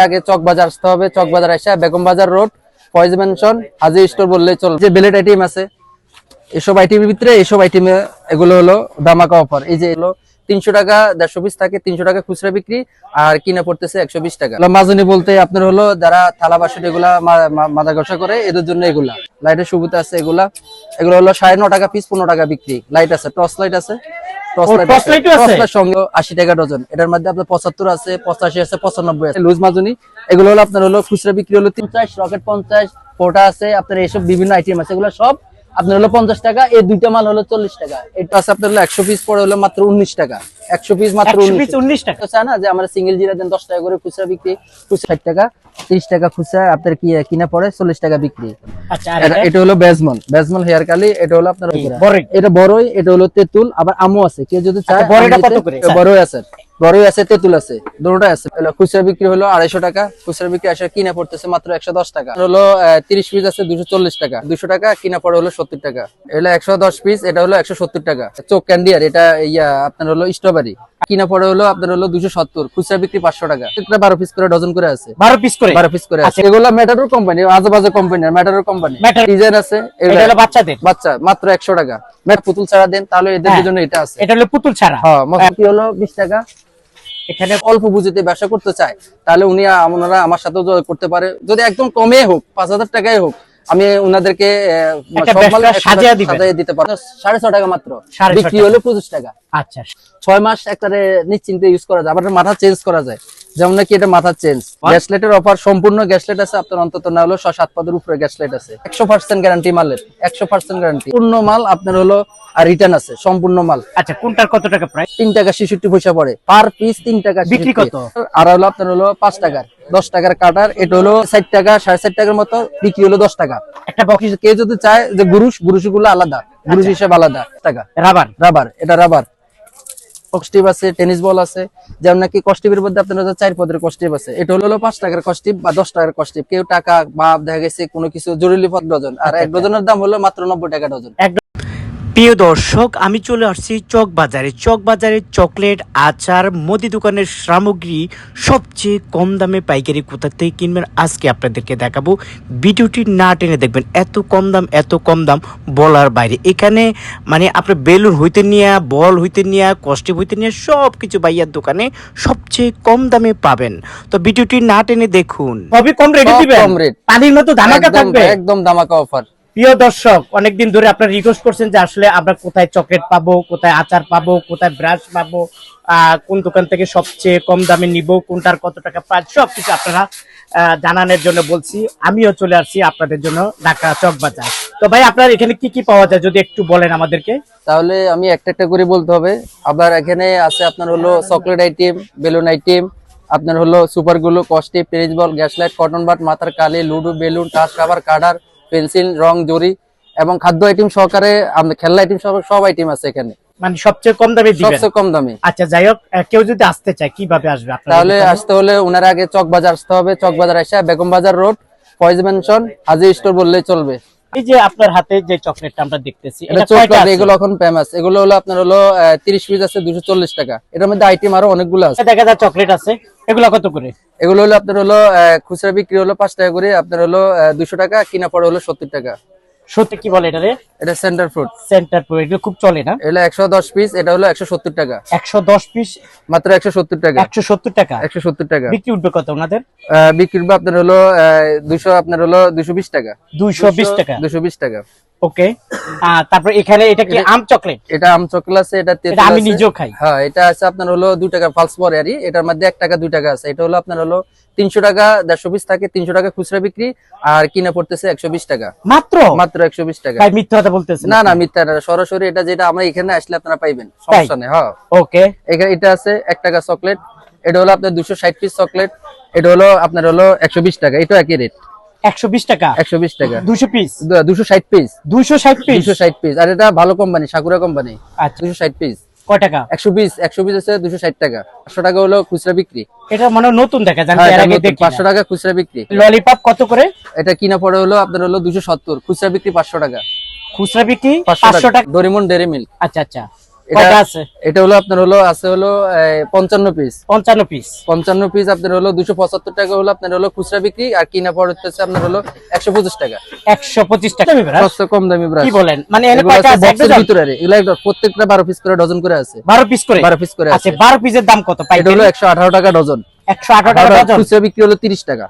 আগে চক বাজার আসতে হবে, চক বাজার আসা Begum Bazar road, Foyez mansion Haji store বললে চল। যে বেলেট আইটেম আছে, এসব আইটেমের ভিতরে এসব আইটেমে এগুলো হলো দামাকা অফার এই যে হলো তিনশো টাকা, দেড়শো পিস থাকে, তিনশো টাকা খুচরা বিক্রি, আর কিনা পড়তেছে একশো বিশ টাকা। মাজনি বলতে আপনার হলো যারা থালা বাসন এগুলা মা- মা- ঘষা করে, এদের জন্য এগুলা। লাইটের সুবিধা আছে এগুলা। এগুলো হলো সাড়ে ন টাকা পিস পনেরো টাকা বিক্রি। লাইট আছে টর্চ লাইট আছে। আশি টাকা ডজন। এটার মধ্যে আপনার পঁচাত্তর আছে পঁচাশি আছে পঁচানব্বই আছে। লুজ মাজনি। এগুলো হলো আপনার হলো খুচরা বিক্রি হলো পঞ্চাশ রকেট পঞ্চাশ ফোটা আছে আপনার এইসব বিভিন্ন আইটেম আছে। এগুলো সব আপনার হলো পঞ্চাশ টাকা এই দুইটা মাল হলো চল্লিশ টাকা। এটা আছে আপনার হলো একশো পিস পরে হলো মাত্র উনিশ টাকা। একশো পিস মাত্র উনিশ টাকা। চায় না যে আমরা সিঙ্গেল জিরা দেন দশ টাকা করে খুচরা বিক্রি খুচরা ষাট টাকা তিরিশ টাকা খুচরা আপনার কি কিনা পড়ে চল্লিশ টাকা বিক্রি। এটা- এটা? এটা হলো বেজমন বেজমন হেয়ার কালি এটা হলো আপনার এটা বড়ই এটা হলো তেঁতুল আবার আমও আছে। কেউ যদি চায় আচ্ছা? বড়ই আছে। বড়ই আছে তেঁতুল আছে দুটোটা আছে। খুচরা বিক্রি হলো আড়াইশো টাকা খুচরা বিক্রি আসলে কিনা পড়তেছে মাত্র একশো দশ টাকা। হলো তিরিশ পিস আছে দুশো চল্লিশ টাকা। দুশো টাকা কিনা পড়ে হলো সত্তর টাকা। এটা একশো দশ পিস এটা হলো একশো সত্তর টাকা। চোখ ক্যান্ডিয়ার এটা ইয়া আপনার হলো স্ট্রবেরি কিনা পড়ে হলো আপনার হলো দুশো সত্তর খুচরা বিক্রি পাঁচশো টাকা। এটা বারো পিস করে ডজন করে আছে। 12 পিস করে? বারো পিস করে আছে। এগুলো ম্যাটারোর কোম্পানি আজেবাজে কোম্পানি ম্যাটারোর কোম্পানি ডিজাইন আছে বাচ্চাদের? বাচ্চা মাত্র একশো টাকা। ম্যাট পুতুল ছাড়া দেন তাহলে এদের হ্যাঁ। জন্য এটা আছে। এটা হলো পুতুল ছাড়া। হ্যাঁ কি হলো বিশ টাকা। এখানে অল্প পুঁজিতে ব্যবসা করতে চায় তাহলে উনি আমার সাথেও যোগাযোগ করতে পারে। যদি একদম কমে হোক পাঁচ হাজার টাকায় হোক আমি ওনাদেরকে একটা সাজিয়ে দিতে পারব। সাড়ে ছ টাকা মাত্র। বিক্রি। হলো পঁচিশ টাকা। আচ্ছা। ছয় মাস একবারে নিশ্চিন্তে ইউজ করা যায়। আবার মাথা চেঞ্জ করা যায়। যেমন নাকি এটা মাথা চেঞ্জ গ্যাসলাইটের অফার সম্পূর্ণ গ্যাসলেট আছে আপনার অন্তত না হলো ছ সাত পদের উপরে গ্যাসলেট আছে। একশো পার্সেন্ট গ্যারান্টি মালের। একশো পার্সেন্ট গ্যারান্টি পূর্ণ মাল আপনার হলো আর রিটার্ন আছে সম্পূর্ণ মাল। আচ্ছা কোনটার কত টাকা প্রাইস তিন টাকা ছেষট্টি পয়সা পড়ে। পার পিস তিন টাকা বিক্রি 66 কত? আর হলো আপনার হলো পাঁচ টাকার। দশ টাকার কাটার এটা হলো ষাট টাকা সাড়ে ষাট টাকার মতো বিক্রি হলো দশ টাকা। একটা বক্স কেউ যদি চায় যে গুরুষ গুরুষগুলো আলাদা গুরুষ আচ্ছা। হিসেবে আলাদা টাকা। রাবার? রাবার এটা রাবার। কস্টিপ আছে টেনিস বল আছে যেমন নাকি কস্টিপের মধ্যে আপনার চার পদের কস্টিপ আছে। এটা হলো হলো পাঁচ টাকার কস্টিপ বা দশ টাকার কস্টিপ কেউ টাকা বা দেখা গেছে কোনো কিছু জরুরি পদ ডজন। আর এক ডজনের দাম হলো মাত্র নব্বই টাকা ডজন। প্রিয় দর্শক আমি চলে আসছি চক বাজারে চক বাজারে চকলেট আচার মুদি দোকানের সামগ্রী সবচেয়ে কম দামে পাইকারি কোথা থেকে কিনবেন আজকে আপনাদেরকে দেখাবো। ভিডিওটি না টেনে দেখবেন এত কম দাম এত কম দাম বলার বাইরে। এখানে মানে আপনার বেলুন হইতে নিয়ে বল হইতে নিয়ে কস্টিপ হইতে নিয়ে সব কিছু বাইয়ার দোকানে সবচেয়ে কম দামে পাবেন। তো ভিডিওটি না টেনে দেখুন। কম রেটে দিবেন। পানির মতো ধামাকা থাকবে? একদম দামাকা অফার প্রিয় দর্শক অনেকদিন ধরে আপনারা রিকোয়েস্ট করছেন যে আসলে আমরা কোথায় চকলেট পাবো কোথায় আচার পাবো কোথায় ব্রাশ পাবো কোন দোকান থেকে সবচেয়ে কম দামে নিব কোনটার কত টাকা প্রাইস সবকিছু আপনারা আহ, জানানোর জন্য বলছি। আমিও চলে আসছি আপনাদের জন্য ঢাকা চক বাজার। তো ভাই আপনার এখানে কি কি পাওয়া যায়? যদি একটু বলেন আমাদেরকে। তাহলে আমি একটা একটা করে বলতে হবে। আবার এখানে আছে আপনার হলো চকলেট আইটেম বেলুন আইটেম আপনার হলো সুপারগুলো কস্টিপ tennis ball gas light cotton bud মাথার কালি লুডো বেলুন টাচ কাভার কাডার পেন্সিল রং জরি এবং খাদ্য আইটেম সহকারে খেলনা আইটেম সব আইটেম আছে এখানে। মানে সবচেয়ে কম দামে সবচেয়ে কম দামে। আচ্ছা যাই হোক কেউ যদি আসতে চায় কীভাবে আসবে তাহলে আসতে হলে ওনার আগে চক বাজার আসতে হবে চক বাজার আসা Begum Bazar road Faiz mansion Haji store বললেই চলবে। এই যে আপনার হাতে যে চকলেটটা আমরা দেখতেছি এটা কয়টা এগুলো এখন ফেমাস এগুলো হলো আপনার হলো তিরিশ পিস আছে দুশো চল্লিশ টাকা। এটার মধ্যে আইটেম আরও অনেকগুলো আছে। দেখা যায় চকলেট আছে। এগুলো কত করে? এগুলো হলো আপনার হলো খুচরা বিক্রি হলো পাঁচ টাকা করে আপনার হলো দুশো টাকা কিনা পড়ে হলো সত্তর টাকা। সত্যি কি বলে এটা রে? এটা সেন্টার ফ্রুট সেন্টার ফ্রুট এগুলো খুব চলে না? এটা একশো দশ পিস এটা হলো একশো সত্তর টাকা। একশো দশ পিস মাত্র একশো সত্তর টাকা। একশো সত্তর টাকা? একশো সত্তর টাকা। বিক্রি উঠবে কত ওনাদের? বিক্রি উঠবে আপনার হলো দুশো আপনার হলো দুশো বিশ টাকা। দুইশো বিশ টাকা। দুশো বিশ টাকা। ওকে। তারপর এখানে এটা কি আম চকলেট? এটা আম চকলেট আছে এটা আমি নিজেও খাই। হ্যাঁ এটা আছে আপনার হলো টাকা ফালস এটার মধ্যে এক টাকা দুই টাকা আছে। এটা হলো আপনার হলো তিনশো টাকা দেড়শো পিস থাকে তিনশো টাকা খুচরা বিক্রি আর কিনা পড়তেছে একশো বিশ টাকা। মাত্র? মাত্র একশো বিশ টাকা। ভাই মিথ্যা কথা বলতেছে না না মিথ্যা না সরাসরি এটা যেটা আমরা এখানে আসলে আপনারা পাইবেন সমস্যা নেই হ্যাঁ। ওকে। এখানে এটা আছে এক টাকা চকলেট এটা হলো আপনার দুশো ষাট পিস চকলেট এটা হলো আপনার হলো একশো বিশ টাকা এটা একই রেট একশো বিশ টাকা। একশো বিশ টাকা। দুশো পিস দুশো ষাট পিস দুশো ষাট পিস আর এটা ভালো কোম্পানি সাকুরা কোম্পানি আচ্ছা। ষাট পিস কয় টাকা? একশো পিস একশো পিস আছে দুশো ষাট টাকা। পাঁচশো টাকা হলো খুচরা বিক্রি। এটা মানে নতুন দেখা হ্যাঁ, এর আগে দেখি পাঁচশো টাকা খুচরা বিক্রি। ললিপপ কত করে? এটা কিনা পড়ে হলো আপনার হলো দুশো সত্তর। খুচরা বিক্রি পাঁচশো টাকা। খুচরা বিক্রি পাঁচশো পাঁচশো টাকা। টাকা ডোরিমন ডেরি মিল্ক আচ্ছা আচ্ছা। আছে? এটা হলো আপনার হলো আছে হলো পঞ্চান্ন পিস পঞ্চান্ন পিস পঞ্চান্ন পিস আপনার হলো দুশো পঁচাত্তর টাকা হলো আপনার হলো খুচরা বিক্রি আর কিনা হচ্ছে আপনার হলো একশো পঁচিশ টাকা। একশো পঁচিশ টাকা? কম দামি ব্রাশ কি বলেন? মানে বক্সের ভিতরে এগুলো প্রত্যেকটা বারো পিস করে ডজন করে আছে। বারো পিস করে? বারো পিস করে আচ্ছা আছে। বারো পিসের দাম কত? এটা হলো একশো আঠারো টাকা ডজন একশো আঠারো টাকা ডজন খুচরা বিক্রি হলো তিরিশ টাকা।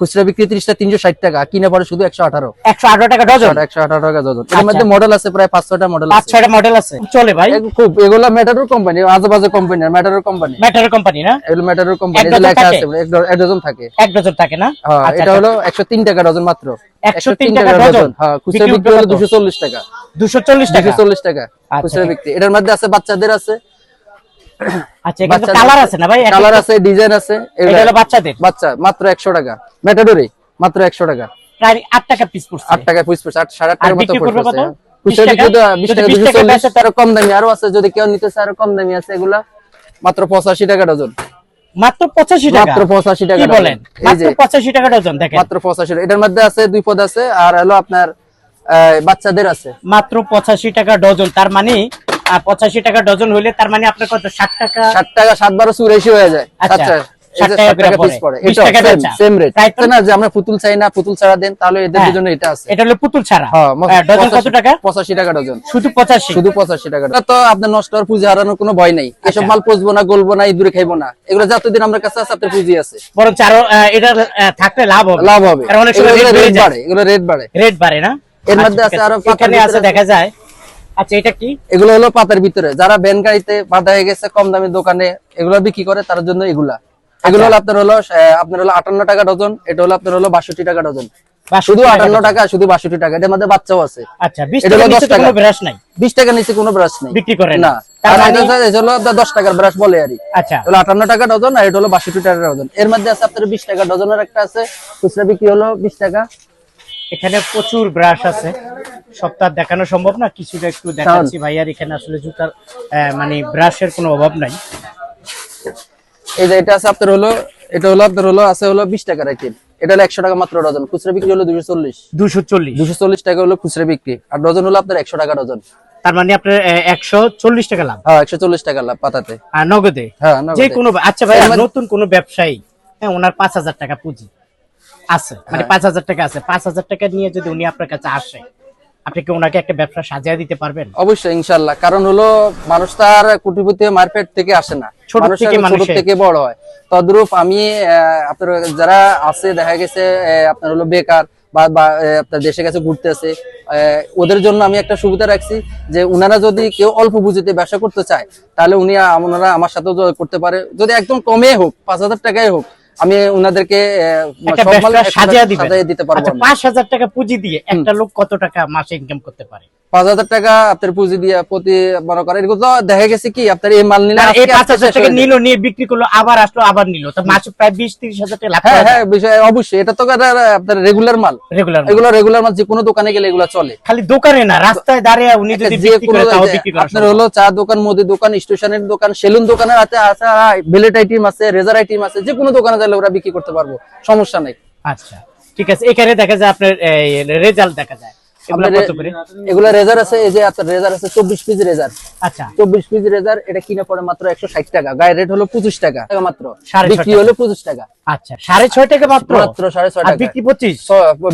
খুচরা বিক্রি ত্রিশটা তিনশো ষাট টাকা কিনে পরে শুধু একশো আঠারো। একশো আঠারো টাকা ডজন? একশো আঠারো টাকা ডজন। এর আচ্ছা। মধ্যে মডেল আছে প্রায় পাঁচ ছয়টা মডেল পাঁচ ছয়টা মডেল আছে। চলে ভাই। খুব এগুলো মেটারোর কোম্পানি আজেবাজে কোম্পানি মেটারোর কোম্পানি ব্যাটারি কোম্পানি না? এগুলো মেটারোর কোম্পানি ডজন লেখা থাকে? আছে এক ডজন থাকে। এক ডজন থাকে না? হ্যাঁ আচ্ছা, এটা আচ্ছা। হলো একশো তিন টাকা ডজন মাত্র। 103 টাকা ডজন? হ্যাঁ খুচরা বিক্রি হলো? দুশো চল্লিশ টাকা। দুশো চল্লিশ টাকা? চল্লিশ টাকা খুচরা বিক্রি। এটার মধ্যে আছে বাচ্চাদের আছে আচ্ছা এখানে কালার আছে না ভাই? কালার আছে ডিজাইন আছে। এটা হলো বাচ্চাদের? বাচ্চা মাত্র একশো টাকা। মেটাডোরে মাত্র একশো টাকা। প্রায় আট টাকা পিস পড়ছে। আট টাকা পিস পড়ছে আট সাড়ে আট আর টাকার মতো পড়ছে। খুচরা বিক্রি তো টাকা? বিশ যদি টাকা 20 টাকা চল্লিশ বেচে কম দামি আরও আছে যদি কেউ নিতেছে আরও কম দামি আছে এগুলা। মাত্র পঁচাশি টাকা ডজন। মাত্র পঁচাশি টাকা? মাত্র পঁচাশি টাকা কি ডজন। বলেন? মাত্র টাকা ডজন দেখেন। মাত্র পঁচাশি এটার মধ্যে আছে দুই পদ আছে আর হলো আপনার বাচ্চাদের আছে। মাত্র পঁচাশি টাকা ডজন। তার মানে পঁচাশি টাকা ডজন হইলে তার মানে আপনার কত? ষাট টাকা? ষাট টাকা সাত বারো চুরাশি হয়ে যায়। আচ্ছা, আচ্ছা পুতুল চাই না পুতুল ছাড়া দেন তাহলে এদের হ্যাঁ। জন্য এটা আছে। এটা হলো পুতুল ছাড়া। হ্যাঁ হ্যাঁ, ডজন কত টাকা? পঁচাশি টাকা ডজন। শুধু পঁচাশি। শুধু পঁচাশি টাকা তো আপনার নষ্ট হওয়ার পুঁজি হারানোর কোনো ভয় নাই। এসব মাল পচবো না গলবো না ইঁদুরে খাইবো না। এগুলো যতদিন আমার কাছে আছে আপনার পুঁজি আছে। বরঞ্চ আরও এটা থাকলে লাভ হবে। লাভ হবে। রেট বেড়ে এগুলো রেট বাড়ে। রেট বাড়ে না? এর মধ্যে আচ্ছা, আছে আরও আছে। দেখা যায়। আচ্ছা এটা কি? এগুলো হলো পাতার ভিতরে। যারা ব্যান গাড়িতে বাধা হয়ে গেছে কম দামি দোকানে এগুলো বিক্রি করে তার জন্য এগুলা। এগুলো হলো আপনার হলো আপনার হলো আটান্ন টাকা ডজন এটা হলো আপনার হলো বাষট্টি টাকা ডজন। শুধু আটান্ন টাকা শুধু বাষট্টি টাকা এটার মধ্যে বাচ্চাও আছে। আচ্ছা বিশ টাকা নিচে 10 কোনো ব্রাশ নাই? বিশ টাকা নিচে কোনো ব্রাশ নেই। বিক্রি করেন না। মানে- দশ টাকার ব্রাশ বলে আর আচ্ছা। আটান্ন টাকা ডজন আর এটা হলো বাষট্টি টাকা ডজন। এর মধ্যে আছে আপনার বিশ টাকা ডজনের একটা আছে খুচরা বিক্রি হলো বিশ টাকা। এখানে প্রচুর ব্রাশ আছে। সপ্তাহ দেখানো সম্ভব না কিছুটা একটু দেখাচ্ছি ভাইয়ার এখানে আসলে জুতার মানে ব্রাশের কোনো অভাব নাই। এই যে এটা আছে আপনার হলো এটা হলো আপনার হলো আছে হলো বিশ টাকার আইটেম এটা হলো একশো টাকা মাত্র ডজন খুচরা বিক্রি হলো দুশো চল্লিশ। দুশো চল্লিশ। দুশো চল্লিশ টাকা হলো খুচরা বিক্রি আর ডজন হলো আপনার একশো টাকা ডজন। তার মানে আপনার একশো চল্লিশ টাকা লাভ। হ্যাঁ একশো চল্লিশ টাকা লাভ পাতাতে। আর নগদে? হ্যাঁ নগদে। যে কোনো আচ্ছা ভাই এর নতুন কোন ব্যবসায়ী হ্যাঁ ওনার পাঁচ হাজার টাকা পুঁজি আছে মানে হ্যাঁ। পাঁচ হাজার টাকা আছে পাঁচ হাজার টাকা নিয়ে যদি উনি আপনার কাছে আসে আপনি কি ওনাকে একটা ব্যবসা সাজিয়ে দিতে পারবেন? অবশ্যই ইনশাল্লাহ কারণ হলো মানুষ তার কোটিপতি মার্কেট থেকে আসে না। ছোট থেকে ছোট থেকে বড় হয়। তদ্রূপ আমি আপনার যারা আছে দেখা গেছে আপনার হলো বেকার বা আপনার দেশে কাছে ঘুরতে আছে ওদের জন্য আমি একটা সুবিধা রাখছি যে উনারা যদি কেউ অল্প পুঁজিতে ব্যবসা করতে চায় তাহলে উনি ওনারা আমার সাথেও করতে পারে। যদি একদম কমে হোক পাঁচ হাজার টাকাই হোক আমি ওনাদেরকে সাজিয়ে দিতে পারব আচ্ছা পাঁচ হাজার টাকা পুঁজি দিয়ে একটা লোক কত টাকা মাসে ইনকাম করতে পারে? পাঁচ হাজার টাকা আপনার পুঁজি দিয়ে প্রতি মনে করেন এগুলো তো দেখা গেছে কি আপনার এই মাল নিলে আর এই আজকে পাঁচ হাজার টাকা নিল নিয়ে বিক্রি করল আবার আসলো আবার নিল। তো মাসে প্রায় বিশ তিরিশ হাজার টাকা হ্যাঁ হ্যাঁ বিষয় অবশ্যই এটা তো আপনার রেগুলার মাল। রেগুলার এগুলো রেগুলার মাল যে কোনো দোকানে গেলে এগুলো চলে। খালি দোকানে না রাস্তায় দাঁড়িয়ে উনি যদি বিক্রি করে তাও বিক্রি করা আপনার হলো চা দোকান মুদি দোকান স্টেশনের দোকান সেলুন দোকানের আছে আছে বেলেট আইটেম আছে রেজার আইটেম আছে যে কোনো দোকানে যাইলে ওরা বিক্রি করতে পারব সমস্যা নেই। আচ্ছা ঠিক আছে এখানে দেখা যায় আপনার রেজাল্ট দেখা যায়। এগুলো আপনার কত করে? এগুলা রেজার আছে এই যে আপনার রেজার আছে চব্বিশ পিস রেজার। আচ্ছা। চব্বিশ পিস রেজার এটা কিনে পড়ে মাত্র একশো ষাট টাকা। গায়ের রেট হলো পঁচিশ টাকা টাকা মাত্র। বিক্রি হলো পঁচিশ টাকা। আচ্ছা সাড়ে ছয় টাকা মাত্র? মাত্র সাড়ে ছয় টাকা। বিক্রি পঁচিশ?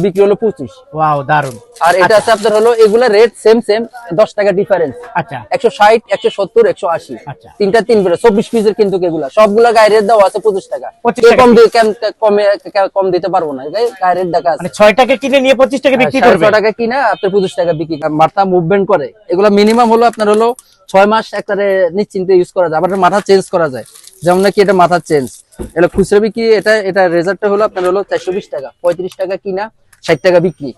বিক্রি হলো পঁচিশ। ওয়াও দারুণ আর এটা আছে আপনার হলো এগুলা রেট সেম সেম দশ টাকা ডিফারেন্স আচ্ছা। একশো ষাট একশো সত্তর একশো আশি। আচ্ছা। তিনটা তিন চব্বিশ পিসের কিন্তু এগুলা। সবগুলা গায়ে রেট দেওয়া আছে পঁচিশ টাকা। 25 কেউ টাকা কম কমে কম দিতে পারব না। গায়ে গায়ে রেট দেখা আছে। মানে ছয় টাকা কিনে নিয়ে পঁচিশ টাকা বিক্রি সাড়ে করবে? ছয় টাকা কিনা আপনার পঁচিশ টাকা বিক্রি মাথা মুভমেন্ট করে। এগুলো মিনিমাম হলো আপনার হলো ছয় মাস একটা নিশ্চিন্তে ইউজ করা যায়। আবার মাথা চেঞ্জ করা যায়। যেমন নাকি এটা মাথা চেঞ্জ এটা খুচরা বিক্রি, এটা এটা রেজাল্টটা হলো আপনার হলো চারশো বিশ টাকা। পঁয়ত্রিশ টাকা কিনা, ষাট টাকা বিক্রি।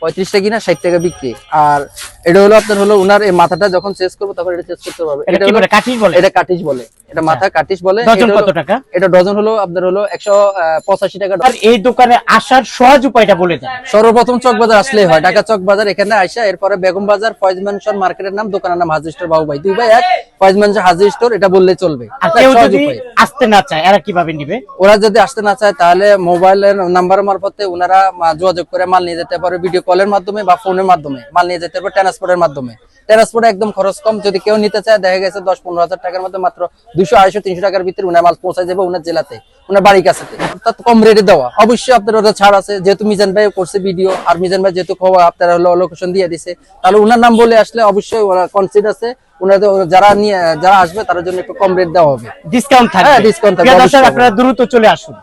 পঁয়ত্রিশটা কিনা, ষাট টাকা বিক্রি। আর এটা হলো আপনার হলো উনার এই মাথাটা যখন চেঞ্জ করব তখন এটা চেঞ্জ করতে পারবে এটা কি বলে? কাঠির বলে? এটা কাটিস বলে। এটা মাথা কাটিস বলে। ডজন কত টাকা? এটা ডজন হলো আপনার হলো একশো আহ, পঁচাশি টাকা আর এই দোকানে আসার সহজ উপায়টা বলে দেন। সর্বপ্রথম চক বাজার আসলেই হয়। ঢাকা চক বাজার এখানে আইসা এরপরে বেগম বাজার ফয়েজ ম্যানশন মার্কেটের নাম দোকানের নাম হাজির স্টোর বাবু ভাই দুই ভাই এক ফয়েজ ম্যানশন হাজির স্টোর এটা বললে চলবে। আর কেউ যদি আসতে না চায় এরা কীভাবে নিবে? ওরা যদি আসতে না চায় তাহলে মোবাইলের নাম্বার মারফতে ওনারা যোগাযোগ করে মাল নিয়ে যেতে পারে ভিডিও কলের মাধ্যমে বা ফোনের মাধ্যমে। মাল নিয়ে যেতে পারবে ট্রান্সপোর্টের মাধ্যমে। ট্রান্সপোর্টে একদম খরচ কম যদি কেউ নিতে চায় দেখা গেছে দশ পনেরো হাজার টাকার মধ্যে মাত্র দুশো আড়াইশো তিনশো টাকার ভিতরে উনার মাল পৌঁছে যাবে উনার জেলাতে উনার বাড়ির কাছে অর্থাৎ কম রেটে দেওয়া। অবশ্যই আপনার ওটা ছাড় আছে যেহেতু মিজান ভাই করছে ভিডিও আর মিজান ভাই যেহেতু খবর আপনারা হলো লোকেশন দিয়ে দিছে তাহলে উনার নাম বলে আসলে অবশ্যই ওরা কনসিড আছে উনাদের যারা নিয়ে যারা আসবে তার জন্য একটু কম রেট দেওয়া হবে। ডিসকাউন্ট থাকবে। হ্যাঁ, discount থাকবে, আপনারা দ্রুত চলে আসুন।